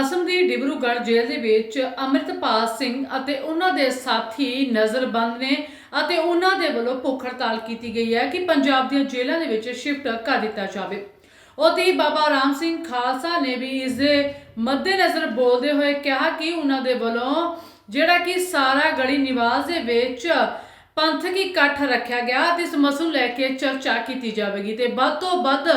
ਅਸਮ ਦੀ ਡਿਬਰੂਗੜ੍ਹ ਜੇਲ੍ਹ ਦੇ ਵਿੱਚ ਅੰਮ੍ਰਿਤਪਾਲ ਸਿੰਘ ਅਤੇ ਉਹਨਾਂ ਦੇ ਸਾਥੀ ਨਜ਼ਰਬੰਦ ਨੇ ਅਤੇ ਉਹਨਾਂ ਦੇ ਵੱਲੋਂ ਭੁੱਖ ਹੜਤਾਲ ਕੀਤੀ ਗਈ ਹੈ ਕਿ ਪੰਜਾਬ ਦੀਆਂ ਜੇਲ੍ਹਾਂ ਦੇ ਵਿੱਚ ਸ਼ਿਫਟ ਕਰ ਦਿੱਤਾ ਜਾਵੇ। ਉਹਦੀ ਬਾਬਾ ਰਾਮ ਸਿੰਘ ਖਾਲਸਾ ਨੇ ਵੀ ਇਸ ਦੇ ਮੱਦੇਨਜ਼ਰ ਬੋਲਦੇ ਹੋਏ ਕਿਹਾ ਕਿ ਉਹਨਾਂ ਦੇ ਵੱਲੋਂ ਜਿਹੜਾ ਕਿ ਸਾਰਾ ਗਲੀ ਨਿਵਾਸ ਦੇ ਵਿੱਚ ਪੰਥਕ ਇਕੱਠ ਰੱਖਿਆ ਗਿਆ ਤੇ ਇਸ ਮਸਲੇ ਲੈ ਕੇ ਚਰਚਾ ਕੀਤੀ ਜਾਵੇਗੀ ਤੇ ਵੱਧ ਤੋਂ ਵੱਧ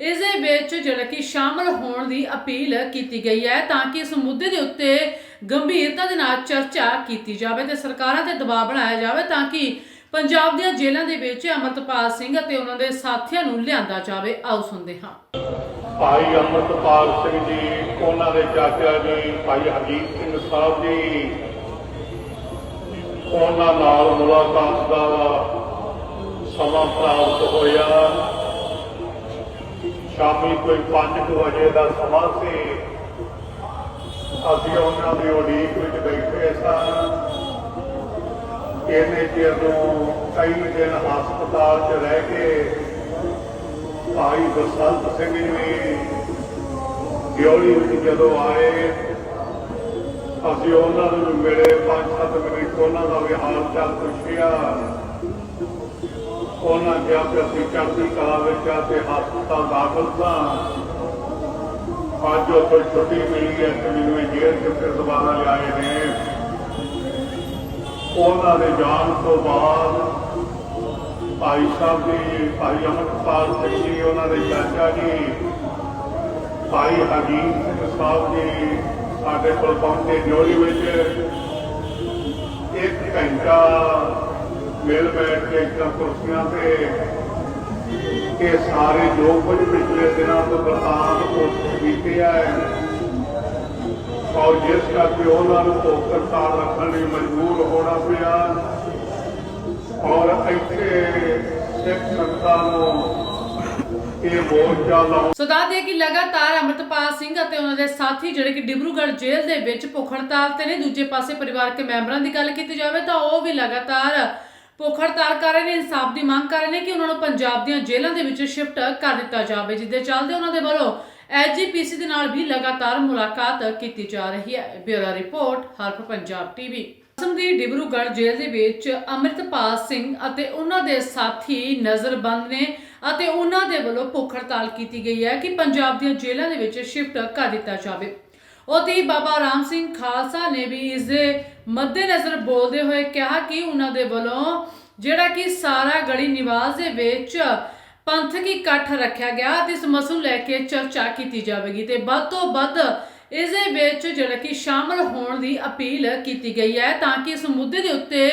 ਇਸ ਦੇ ਵਿੱਚ ਜਿਹੜਾ ਕਿ ਸ਼ਾਮਲ ਹੋਣ ਦੀ ਅਪੀਲ ਕੀਤੀ ਗਈ ਹੈ ਤਾਂ ਕਿ ਇਸ ਮੁੱਦੇ ਦੇ ਉੱਤੇ ਗੰਭੀਰਤਾ ਦੇ ਨਾਲ ਚਰਚਾ ਕੀਤੀ ਜਾਵੇ ਤੇ ਸਰਕਾਰਾਂ ਤੇ ਦਬਾਅ ਬਣਾਇਆ ਜਾਵੇ ਤਾਂ ਕਿ ਪੰਜਾਬ ਦੀਆਂ ਜੇਲ੍ਹਾਂ ਦੇ ਵਿੱਚ ਅਮਰਤਪਾਲ ਸਿੰਘ ਅਤੇ ਉਹਨਾਂ ਦੇ ਸਾਥੀਆਂ ਨੂੰ ਲਿਆਂਦਾ ਜਾਵੇ। ਆਓ ਸੁਣਦੇ ਹਾਂ। ਭਾਈ ਅੰਮ੍ਰਿਤਪਾਲ ਸਿੰਘ ਜੀ, ਉਹਨਾਂ ਦੇ ਚਾਚਾ ਜੀ, ਭਾਈ ਹਰਜੀਤ ਸਿੰਘ ਸਾਹਿਬ ਜੀ, ਉਹਨਾਂ ਨਾਲ ਮੁਲਾਕਾਤ ਦਾ ਸਮਾਂ ਪ੍ਰਾਪਤ ਹੋਇਆ। ਸ਼ਾਮੀ ਕੋਈ 5 ਵਜੇ ਦਾ ਸਮਾਂ ਸੀ। ਅਸੀਂ ਉਹਨਾਂ ਦੀ ਉਡੀਕ ਵਿੱਚ ਬੈਠੇ ਸਾਂ। ਇਹਨੇ ਚਿਰ ਨੂੰ ਕਈ ਦਿਨ ਹਸਪਤਾਲ 'ਚ ਰਹਿ ਕੇ ਭਾਈ ਬਸੰਤ ਸਿੰਘ ਜੀ ਵੀ ਦਿਓਲੀ ਵਿੱਚ ਜਦੋਂ ਆਏ, ਅਸੀਂ ਉਹਨਾਂ ਨੂੰ ਮਿਲੇ, ਪੰਜ ਸੱਤ ਮਿੰਟ ਉਹਨਾਂ ਦਾ ਵੀ ਹਾਲ ਚਾਲ ਪੁੱਛਿਆ। ਉਹਨਾਂ ਕਿਹਾ ਕਿ ਅਸੀਂ ਚੜ੍ਹਦੀ ਕਲਾ ਵਿੱਚ ਆ ਹਸਪਤਾਲ ਦਾਖਲ ਸਾਂ। ਅੱਜ ਉੱਥੋਂ ਛੁੱਟੀ ਮਿਲੀ ਹੈ ਤੇ ਮੈਨੂੰ ਇਹ ਜੇਲ੍ਹ ਚ ਫਿਰ ਦੁਬਾਰਾ ਲਿਆਏ ਨੇ। ਉਹਨਾਂ ਦੇ ਜਾਣ ਤੋਂ ਬਾਅਦ ਭਾਈ ਸਾਹਿਬ ਜੀ ਭਾਈ ਅਮਰਪਾਲ ਸਿੰਘ ਜੀ, ਉਹਨਾਂ ਦੇ ਚਾਚਾ ਜੀ, ਭਾਈ ਹਰਜੀਤ ਸਿੰਘ ਸਾਹਿਬ ਜੀ ਸਾਡੇ ਕੋਲ ਪਹੁੰਚੇ ਜੋੜੀ ਵਿੱਚ। ਇੱਕ ਘੰਟਾ ਮਿਲ ਬੈਠ ਕੇ ਇੱਕ ਕੁਰਸੀਆਂ ਤੇ ਇਹ ਸਾਰੇ ਜੋ ਕੁਝ ਪਿਛਲੇ ਦਿਨਾਂ ਤੋਂ ਬਰਤਾਨ ਕੋਸ਼ਿਸ਼ ਕੀਤੀ ਹੈ ਔਰ ਜਿਸ ਕਰਕੇ ਉਹਨਾਂ ਨੂੰ ਭੁੱਖ ਰੱਖਣ ਲਈ ਮਜਬੂਰ ਹੋਣਾ ਪਿਆ। ਔਰ ਇੱਥੇ ਸਿੱਖ ਸੰਗਤਾਂ ਨੂੰ ਸੋ ਦੱਸ ਦਈਏ ਕਿ ਲਗਾਤਾਰ ਅਮਰਤਪਾਲ ਸਿੰਘ ਅਤੇ ਉਹਨਾਂ ਦੇ ਸਾਥੀ ਜਿਹੜੇ ਕਿ ਡਿਬਰੂਗੜ੍ਹ ਜੇਲ੍ਹ ਦੇ ਵਿੱਚ ਭੁੱਖ ਹੜਤਾਲ ਤੇ ਨੇ, ਦੂਜੇ ਪਾਸੇ ਪਰਿਵਾਰਕ ਮੈਂਬਰਾਂ ਦੀ ਗੱਲ ਕੀਤੀ ਜਾਵੇ ਤਾਂ ਉਹ ਵੀ ਲਗਾਤਾਰ ਭੁੱਖ ਹੜਤਾਲ ਕਰ ਰਹੇ ਨੇ, ਇਨਸਾਫ ਦੀ ਮੰਗ ਕਰ ਰਹੇ ਨੇ ਕਿ ਉਹਨਾਂ ਨੂੰ ਪੰਜਾਬ ਦੀਆਂ ਜੇਲ੍ਹਾਂ ਦੇ ਵਿੱਚ ਸ਼ਿਫਟ ਕਰ ਦਿੱਤਾ ਜਾਵੇ ਜਿੱਦੇ ਚੱਲਦੇ ਉਹਨਾਂ ਦੇ ਵੱਲੋਂ ਐਜੀਪੀਸੀ ਦੇ ਨਾਲ ਵੀ ਲਗਾਤਾਰ ਮੁਲਾਕਾਤ ਕੀਤੀ ਜਾ ਰਹੀ ਹੈ। ਬਿਊਰੋ ਰਿਪੋਰਟ ਹਰਪ ਪੰਜਾਬ ਟੀਵੀ। ਅਸਮ ਦੀ ਡਿਬਰੂਗੜ੍ਹ ਜੇਲ੍ਹ ਦੇ ਵਿੱਚ ਅੰਮ੍ਰਿਤਪਾਲ ਸਿੰਘ ਅਤੇ ਉਹਨਾਂ ਦੇ ਸਾਥੀ ਨਜ਼ਰਬੰਦ ਨੇ ਅਤੇ ਉਹਨਾਂ ਦੇ ਵੱਲੋਂ ਭੁੱਖ ਹੜਤਾਲ ਕੀਤੀ ਗਈ ਹੈ ਕਿ ਪੰਜਾਬ ਦੀਆਂ ਜੇਲ੍ਹਾਂ ਦੇ ਵਿੱਚ ਸ਼ਿਫਟ ਕਰ ਦਿੱਤਾ ਜਾਵੇ। ਉਹਦੀ ਬਾਬਾ ਰਾਮ ਸਿੰਘ ਖਾਲਸਾ ਨੇ ਵੀ ਇਸ ਦੇ ਮੱਦੇਨਜ਼ਰ ਬੋਲਦੇ ਹੋਏ ਕਿਹਾ ਕਿ ਉਹਨਾਂ ਦੇ ਵੱਲੋਂ ਜਿਹੜਾ ਕਿ ਸਾਰਾ ਗਲੀ ਨਿਵਾਸ ਦੇ ਵਿੱਚ ਪੰਥਕ ਇਕੱਠ ਰੱਖਿਆ ਗਿਆ ਤੇ ਇਸ ਮਸਲੇ ਲੈ ਕੇ ਚਰਚਾ ਕੀਤੀ ਜਾਵੇਗੀ ਤੇ ਵੱਧ ਤੋਂ ਵੱਧ ਇਸ ਦੇ ਵਿੱਚ ਜਿਹੜਾ ਕਿ ਸ਼ਾਮਲ ਹੋਣ ਦੀ ਅਪੀਲ ਕੀਤੀ ਗਈ ਹੈ ਤਾਂ ਕਿ ਇਸ ਮੁੱਦੇ ਦੇ ਉੱਤੇ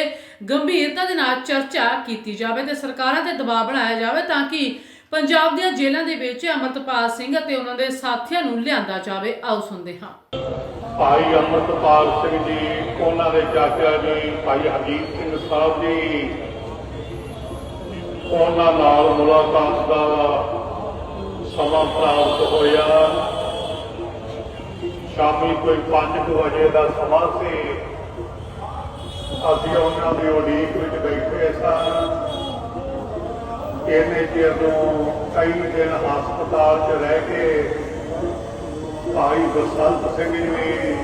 ਗੰਭੀਰਤਾ ਦੇ ਨਾਲ ਚਰਚਾ ਕੀਤੀ ਜਾਵੇ ਤੇ ਸਰਕਾਰਾਂ ਤੇ ਦਬਾਅ ਬਣਾਇਆ ਜਾਵੇ ਤਾਂ ਕਿ ਪੰਜਾਬ ਦੀਆਂ ਜੇਲ੍ਹਾਂ ਦੇ ਵਿੱਚ ਅਮਰਤਪਾਲ ਸਿੰਘ ਅਤੇ ਉਹਨਾਂ ਦੇ ਸਾਥੀਆਂ ਨੂੰ ਲਿਆਂਦਾ ਜਾਵੇ। ਆਓ ਸੁਣਦੇ ਹਾਂ। ਭਾਈ ਅੰਮ੍ਰਿਤਪਾਲ ਸਿੰਘ ਜੀ, ਉਹਨਾਂ ਦੇ ਚਾਚਾ ਜੀ, ਭਾਈ ਹਰਜੀਤ ਸਿੰਘ ਸਾਹਿਬ ਜੀ, ਉਹਨਾਂ ਨਾਲ ਮੁਲਾਕਾਤ ਦਾ ਸਮਾਂ ਪ੍ਰਾਪਤ ਹੋਇਆ। ਸ਼ਾਮੀ ਕੋਈ 5 ਵਜੇ ਦਾ ਸਮਾਂ ਸੀ। ਅਸੀਂ ਉਹਨਾਂ ਦੀ ਉਡੀਕ ਵਿੱਚ ਬੈਠੇ ਸਾਂ। ਇਹਨੇ ਚਿਰ ਤੋਂ ਕਈ ਦਿਨ ਹਸਪਤਾਲ 'ਚ ਰਹਿ ਕੇ ਭਾਈ ਬਸੰਤ ਸਿੰਘ ਜੀ ਵੀ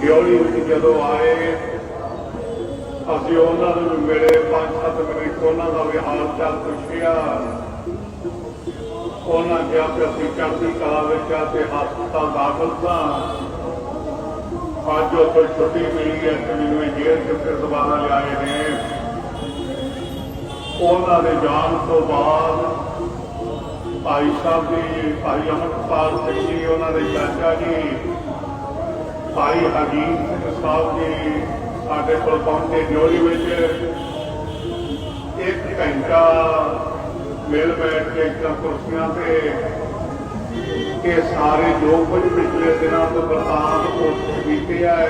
ਦਿਓਲੀ ਵਿੱਚ ਜਦੋਂ ਆਏ, ਅਸੀਂ ਉਹਨਾਂ ਨੂੰ ਮਿਲੇ, ਪੰਜ ਸੱਤ ਮਿੰਟ ਉਹਨਾਂ ਦਾ ਵੀ ਹਾਲ ਚਾਲ ਪੁੱਛਿਆ। ਉਹਨਾਂ ਕਿਹਾ ਕਿ ਅਸੀਂ ਚੜ੍ਹਦੀ ਕਲਾ ਵਿੱਚ ਆ ਤੇ ਹਸਪਤਾਲ ਦਾਖਲ ਸਾਂ। ਅੱਜ ਉੱਥੋਂ ਛੁੱਟੀ ਮਿਲੀ ਹੈ ਤੇ ਮੈਨੂੰ ਜੇਲ੍ਹ ਚ ਫਿਰ ਦੁਬਾਰਾ ਲਿਆਏ ਨੇ। ਉਹਨਾਂ ਦੇ ਜਾਣ ਤੋਂ ਬਾਅਦ ਭਾਈ ਸਾਹਿਬ ਜੀ, ਭਾਈ ਅਮਰਪਾਲ ਸਿੰਘ ਜੀ, ਉਹਨਾਂ ਦੇ ਚਾਚਾ ਜੀ, ਭਾਈ ਹਰਜੀਤ ਸਿੰਘ ਸਾਹਿਬ ਜੀ ਸਾਡੇ ਕੋਲ ਪਹੁੰਚੇ ਜੋੜੀ ਵਿੱਚ। ਇੱਕ ਘੰਟਾ ਮਿਲ ਬੈਠ ਕੇ ਇੱਕ ਕੁਰਸੀਆਂ ਤੇ ਇਹ ਸਾਰੇ ਜੋ ਕੁਝ ਪਿਛਲੇ ਦਿਨਾਂ ਤੋਂ ਬਰਤਾਨ ਕੋਸ਼ਿਸ਼ ਕੀਤੀ ਹੈ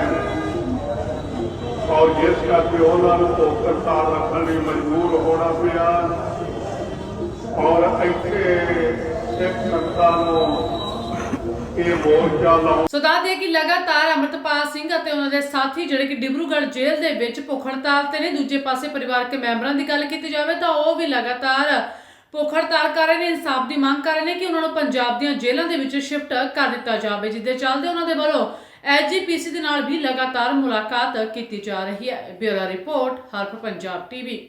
ਔਰ ਜਿਸ ਕਰਕੇ ਉਹਨਾਂ ਨੂੰ ਭੁੱਖ ਹੜਤਾਲ ਰੱਖਣ ਲਈ ਮਜਬੂਰ ਹੋਣਾ ਪਿਆ। ਔਰ ਇੱਥੇ ਸਿੱਖ ਸੰਗਤਾਂ ਨੂੰ ਇਹ ਮੋਰਚਾ ਲਾਉਣ ਸੋ ਦੱਸ ਕਿ ਲਗਾਤਾਰ ਅਮਰਤਪਾਲ ਸਿੰਘ ਅਤੇ ਉਹਨਾਂ ਦੇ ਸਾਥੀ ਜਿਹੜੇ ਕਿ ਡਿਬਰੂਗੜ੍ਹ ਜੇਲ੍ਹ ਦੇ ਵਿੱਚ ਭੁੱਖ ਹੜਤਾਲ ਤੇ ਨੇ, ਦੂਜੇ ਪਾਸੇ ਪਰਿਵਾਰਕ ਮੈਂਬਰਾਂ ਦੀ ਗੱਲ ਕੀਤੀ ਜਾਵੇ ਤਾਂ ਉਹ ਵੀ ਲਗਾਤਾਰ ਭੁੱਖ ਹੜਤਾਲ ਕਰ ਰਹੇ ਨੇ, ਇਨਸਾਫ ਦੀ ਮੰਗ ਕਰ ਰਹੇ ਨੇ ਕਿ ਉਹਨਾਂ ਨੂੰ ਪੰਜਾਬ ਦੀਆਂ ਜੇਲ੍ਹਾਂ ਦੇ ਵਿੱਚ ਸ਼ਿਫਟ ਕਰ ਦਿੱਤਾ ਜਾਵੇ ਜਿੱਦੇ ਚੱਲਦੇ ਉਹਨਾਂ ਦੇ ਵੱਲੋਂ ਐਜੀਪੀਸੀ ਦੇ ਨਾਲ ਵੀ ਲਗਾਤਾਰ ਮੁਲਾਕਾਤ ਕੀਤੀ ਜਾ ਰਹੀ ਹੈ। ਬਿਊਰੋ ਰਿਪੋਰਟ ਹਰਫ ਪੰਜਾਬ ਟੀਵੀ।